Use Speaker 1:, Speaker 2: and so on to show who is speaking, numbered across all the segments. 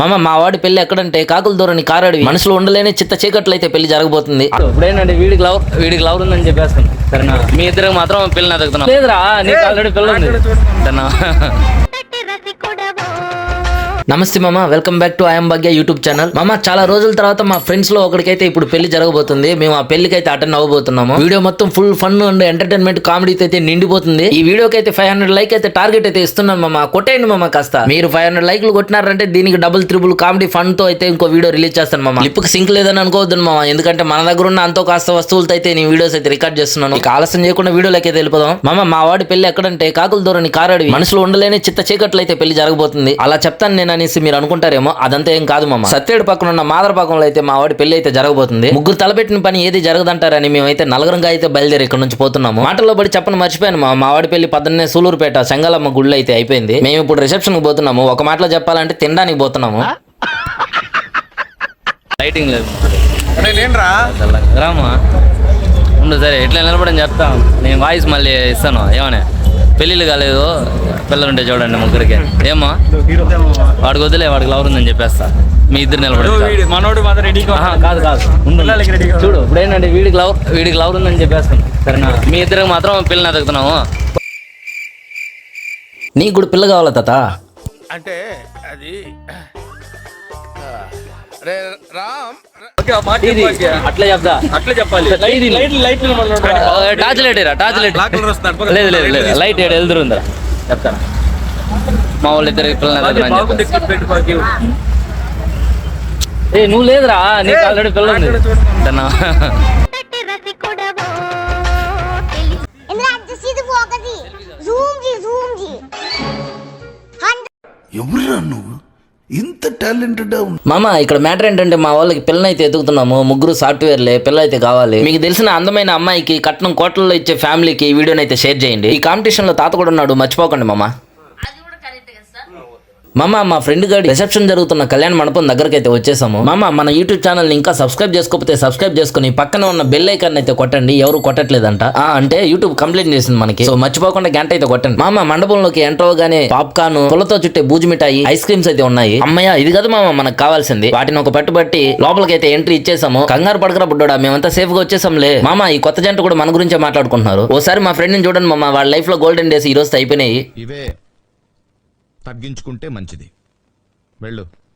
Speaker 1: మామ మా వాడి పెళ్ళి ఎక్కడంటే కాకుల దూరని కారడివి మనసులో ఉండలేని చిత్త చీకట్లు అయితే పెళ్ళి జరగబోతుంది.
Speaker 2: ఇప్పుడేనండి వీడికి లవ్ వీడికి లవ్ ఉందని చెప్పేస్తాను సరేనా? మీ ఇద్దరికి మాత్రం పిల్లని ఎదుగుతున్నాం లేదురా నీకు ఆల్రెడీ పిల్ల ఉంది. సరేనా?
Speaker 1: నమస్తే మామ welcome back to I'm Bhagya YouTube channel మామ చాలా రోజుల తర్వాత మా ఫ్రెండ్స్లో ఒకరికైతే ఇప్పుడు పెళ్ళి జరగబోతుంది. మేము ఆ పెళ్ళికి అయితే అటెండ్ అవ్వబోతున్నాము. వీడియో మొత్తం ఫుల్ ఫన్ అండ్ ఎంటర్టైన్మెంట్ కామెడీతో అయితే నిండిపోతుంది. ఈ వీడియోకి అయితే ఫైవ్ హండ్రెడ్ లైక్ అయితే టార్గెట్ అయితే ఇస్తున్నాను మామ. కొట్టేయండి మామ కాస్త. మీరు ఫైవ్ హండ్రెడ్ లైక్లు కొట్టినారంటే దీనికి డబుల్ త్రిబుల్ కామెడీ ఫన్తో అయితే ఇంకో వీడియో రిలీజ్ చేస్తాను మామ. లిప్కి సింక్ లేదని అనుకోవద్దు మామ. ఎందుకంటే మన దగ్గర ఉన్న అంతో కాస్త వస్తువులతో అయితే నేను వీడియోస్ అయితే రికార్డ్ చేస్తున్నాను. ఇక ఆలస్యం చేయకుండా వీడియోలకి అయితే వెళ్ళిపోదాం. మామ మా వాడి పెళ్ళి ఎక్కడంటే కాకుల దూరని కారడివి. మనసులో ఉండలేని చిత్త చీకట్లు అయితే పెళ్ళి జరగబోతుంది. అలా చెప్తాను నేను అనేసి మీరు అనుకుంటారేమో అదంతా ఏం కాదు మామ. సత్యేడు పక్కన ఉన్న మాదర పక్కనలో అయితే మా వాడి పెళ్ళి అయితే జరగబోతుంది. ముగ్గురు తలపెట్టిన పని ఏది జరగదంటారని మేమైతే నలుగురంగా అయితే బయలుదేరి ఇక్కడ నుంచి పోతున్నాము. మాటల్లో పడి చెప్పని మర్చిపోయాను మా మా వాడి పెళ్ళి పద్దన్నే సూలూరుపేట చెంగలమ్మ గుళ్ళు అయితే అయిపోయింది. మేము ఇప్పుడు రిసెప్షన్కి పోతున్నాము. ఒక మాటలో చెప్పాలంటే తినడానికి పోతున్నాము.
Speaker 2: లైటింగ్ లేదు. రామా ఉండు సరే ఎట్లా నిలబడని చెప్తా. నేను వాయిస్ మళ్ళీ ఇస్తాను. ఏమనే. పెళ్ళిళ్ళు కాలేదు. పిల్లలు ఉంటే చూడండి ముగ్గురికి ఏమో వాడికి వదిలే వాడికి లవర్ ఉందని చెప్పేస్తా మీ ఇద్దరు నిలబడి
Speaker 3: మనోడు
Speaker 2: కాదు కాదు. చూడు ఇప్పుడు ఏంటంటే వీడికి లవ్ వీడికి లవర్ ఉందని చెప్పేస్తాను సరేనా మీ ఇద్దరికి మాత్రం పిల్లని ఎదుగుతున్నాము
Speaker 1: నీకు కూడా పిల్ల కావాలా తాత
Speaker 3: అంటే అది
Speaker 2: అట్లా చెప్తా
Speaker 3: అట్లా చెప్పాలి
Speaker 2: light.
Speaker 3: Light light
Speaker 2: torch light torch light
Speaker 3: black colour వస్తుంది
Speaker 2: లేదు లేదు లేదు లైట్ ఎదురుందా చెప్తాను. మా వాళ్ళు ఎదుగుతున్నాను చెప్పేసి. ఏ నువ్వు లేదురా నీకు ఆల్రెడీ పిల్ల ఉంది. సరేనా
Speaker 4: ఇందులో అంత సీదు ఒకటి జూమ్ జీ జూమ్ జీ.
Speaker 5: ఎవరురా నువ్వు? ఇంత టాలెంటెడ్
Speaker 1: మామ ఇక్కడ మ్యాటర్ ఏంటంటే మా వాళ్ళకి పిల్లనైతే ఎదుగుతున్నాము ముగ్గురు సాఫ్ట్వేర్లే పిల్ల అయితే కావాలి. మీకు తెలిసిన అందమైన అమ్మాయికి కట్నం కోట్లలో ఇచ్చే ఫ్యామిలీకి ఈ వీడియోని అయితే షేర్ చేయండి. ఈ కాంపిటీషన్లో తాత కూడా ఉన్నాడు మర్చిపోకండి మామ. మామ మా ఫ్రెండ్ గాడి రిసెప్షన్ జరుగుతున్న కళ్యాణ మండపం దగ్గరకైతే అయితే వచ్చేసాము. మామ మన యూట్యూబ్ ఛానల్ని ఇంకా సబ్స్క్రైబ్ చేసుకోకపోతే సబ్స్క్రైబ్ చేసుకుని పక్కన ఉన్న బెల్ ఐకాన్ అయితే కొట్టండి. ఎవరు కొట్టట్లేదంట. ఆ అంటే యూట్యూబ్ కంప్లైంట్ చేసింది మనకి. సో మర్చిపోకుండా గంట అయితే కొట్టండి. మామ మండపంలోకి ఎంటర్ అవగానే పాప్కార్న్ పులతో చుట్టే బూజు మిఠాయి ఐస్ క్రీమ్స్ అయితే ఉన్నాయి. అమ్మయ్య ఇది కదా మామ మనకు కావాల్సింది. వాటిని ఒక పట్టుబట్టి లోపలికి అయితే ఎంట్రీ ఇచ్చేసాము. కంగారు పడకరా బుడ్డోడా మేమంతా సేఫ్గా వచ్చేసాంలే. మామ ఈ కొత్త జంట కూడా మన గురించే మాట్లాడుకుంటున్నారు. ఓసారి మా ఫ్రెండ్ని చూడండి మామ వాళ్ళ లైఫ్లో గోల్డెన్ డేస్ ఈ రోజు అయిపోయినాయి.
Speaker 6: ఇవే. తగ్గించుకుంటే మంచిది. వెళ్ళు.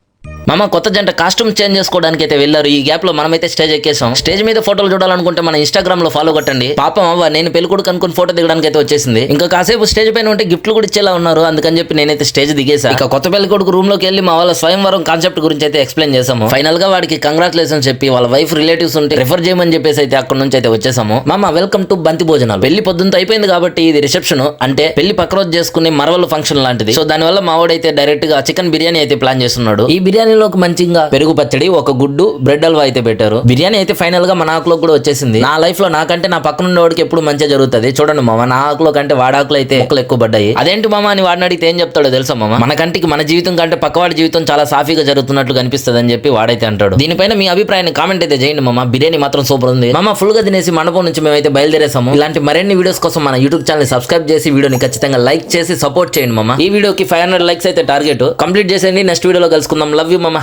Speaker 1: మామ కొత్త జంట కాస్ట్యూమ్ చేంజ్ చేసుకోవడానికి అయితే వెళ్ళారు. ఈ గ్యాప్లో మనమైతే స్టేజ్ ఎక్కేసాం. స్టేజ్ మీద ఫోటోలు చూడాలనుకుంటే మన ఇన్స్టాగ్రామ్లో ఫాలో కొట్టండి. పాపం అవ్వ నేను పెళ్ళికొడుకు అనుకుని ఫోటో దిగడానికి అయితే వచ్చేసింది. ఇంకా కాసేపు స్టేజ్ పైన ఉంటే గిఫ్ట్లు కూడా ఇచ్చేలా ఉన్నారు. అందుకని చెప్పి నేనైతే స్టేజ్ దిగేసా. ఇక కొత్త పెళ్ళికొడుకు రూమ్లోకి వెళ్ళి మా వాళ్ళ స్వయంవరం కాన్సెప్ట్ గురించి అయితే ఎక్స్ప్లెయిన్ చేసాము. ఫైనల్గా వాడికి కంగ్రాచులేషన్ చెప్పి వాళ్ళ వైఫ్ రిలేటివ్స్ ఉంటే రిఫర్ చేయమని చెప్పేసి అయితే అక్కడ నుంచి అయితే వచ్చేసాము. మామ వెల్కమ్ టు బంతి భోజనాలు. పెళ్ళి పొద్దుంతో అయిపోయింది కాబట్టి ఇది రిసెప్షన్ అంటే పెళ్ళి పక్క రోజు చేసుకునే మరవల ఫంక్షన్ లాంటిది. సో దానివల్ల మా వాడైతే డైరెక్ట్గా చికెన్ బిర్యానీ అయితే ప్లాన్ చేస్తున్నాడు. ఈ బిర్యానీలోకి మంచిగా. పెరుగు పచ్చడి ఒక గుడ్డు బ్రెడ్ హల్వా అయితే పెట్టారు బిర్యానీ అయితే ఫైనల్గా మన ఆకులో కూడా వచ్చేసింది. నా లైఫ్లో నాకంటే నా పక్కన ఉండేవాడికి ఎప్పుడు మంచిగా జరుగుతుంది? చూడండి మామ నా ఆకులో కంటే వాడాకులు ఆకులు అయితే ఎక్కువ ఎక్కువ పడ్డాయి. అదేంటి మామ అని వాడిని అడిగితే ఏం చెప్తాడో తెలుసా మామ? మన కంటికి మన జీవితం కంటే పక్కవాడి జీవితం చాలా సాఫీగా జరుగుతున్నట్లు కనిపిస్తుంది అని చెప్పి వాడైతే అంటాడు. దీనిపైన మీ అభిప్రాయాన్ని కామెంట్ అయితే చేయండి మామ. బిర్యానీ మాత్రం సూపర్ ఉంది. మామ ఫుల్గా తినేసి మండపం నుంచి మేమైతే బయలుదేరేసాము. ఇలాంటి మరిన్ని వీడియోస్ కోసం మన యూట్యూబ్ ఛానల్ సబ్స్క్రైబ్ చేసి వీడియోని ఖచ్చితంగా లైక్ చేసి సపోర్ట్ చేయండి మామ. ఈ వీడియోకి ఫైవ్ హండ్రెడ్ లైక్స్ అయితే టార్గెట్ కంప్లీట్ చేసేయండి. నెక్స్ట్ వీడియోలో కలుసుకుందాం. లవ్ యూ మామ